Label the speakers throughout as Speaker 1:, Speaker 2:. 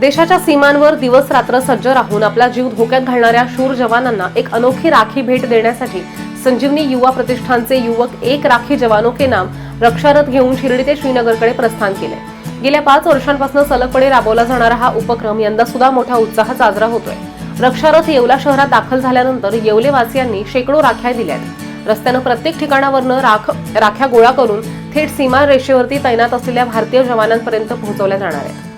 Speaker 1: देशाच्या सीमांवर दिवस रात्र सज्ज राहून आपला जीव धोक्यात घालणाऱ्या शूर जवानांना एक अनोखी राखी भेट देण्यासाठी संजीवनी युवा प्रतिष्ठानचे युवक एक राखी जवानों के नाम रक्षारथ घेऊन शिर्डी ते श्रीनगरकडे प्रस्थान केले. गेल्या पाच वर्षांपासून सलगपणे राबवला जाणारा हा उपक्रम यंदा सुद्धा मोठ्या उत्साहात साजरा होतोय. रक्षारथ येवला शहरात दाखल झाल्यानंतर येवलेवासियांनी शेकडो राख्या दिल्या रस्त्यानं प्रत्येक ठिकाणावरनं राख राख्या गोळा करून थेट सीमा रेषेवरती तैनात असलेल्या भारतीय जवानांपर्यंत पोहोचवल्या जाणार आहेत.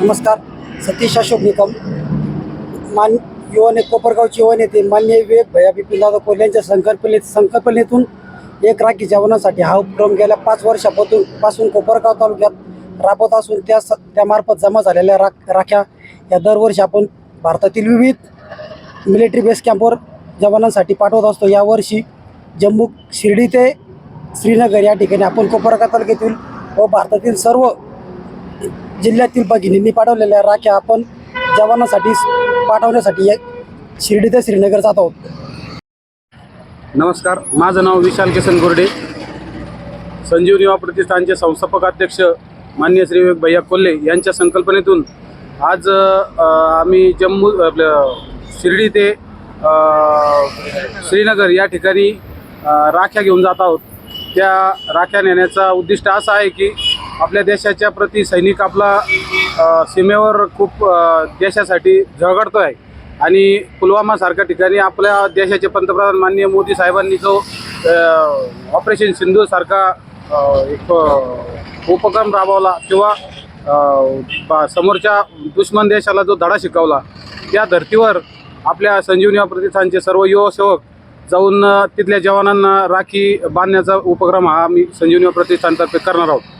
Speaker 2: नमस्कार सतीश अशोक निकम. मान युवा ने कोपरगावचे युवा नेते मान्य विवेक भैया बिपिनदादा कोल्हे यांच्या संकल्पने संकल्पनेतून एक राखी जवानांसाठी हा उपक्रम गेल्या पाच वर्षापासून पासून कोपरगाव तालुक्यात राबवत असून त्या स- त्यामार्फत जमा झालेल्या राख राख्या या दरवर्षी आपण भारतातील विविध मिलिटरी बेस कॅम्पवर जवानांसाठी पाठवत असतो. यावर्षी जम्मू शिर्डी ते श्रीनगर या ठिकाणी आपण कोपरगाव तालुक्यातील व भारतातील सर्व जिल्ह्यातील भगिनींनी पाठवलेल्या राख्या आपण जवानांसाठी पाठवण्यासाठी शिर्डी ते श्रीनगर जात आहोत.
Speaker 3: नमस्कार माझं नाव विशाल किसन गुर्डे. संजीवनी युवा प्रतिष्ठानचे संस्थापक अध्यक्ष मान्य श्री विवेक भैया कोल्हे यांच्या संकल्पनेतून आज आम्ही जम्मू आपलं शिर्डी ते श्रीनगर या ठिकाणी राख्या घेऊन जात आहोत. त्या राख्या नेण्याचा उद्दिष्ट असा आहे की आपल्या देशाच्या प्रति सैनिक आपला सीमेवर खूप देशासाठी झगडतो आहे आणि पुलवामासारख्या ठिकाणी आपल्या देशाचे पंतप्रधान माननीय मोदी साहेबांनी जो ऑपरेशन सिंधूसारखा एक उपक्रम राबवला किंवा बा- समोरच्या दुश्मन देशाला जो धडा शिकवला त्या धर्तीवर आपल्या संजीवनी प्रतिष्ठानचे सर्व युवसेवक जाऊन तिथल्या जवानांना राखी बांधण्याचा उपक्रम हा आम्ही संजीवनी प्रतिष्ठानतर्फे करणार आहोत.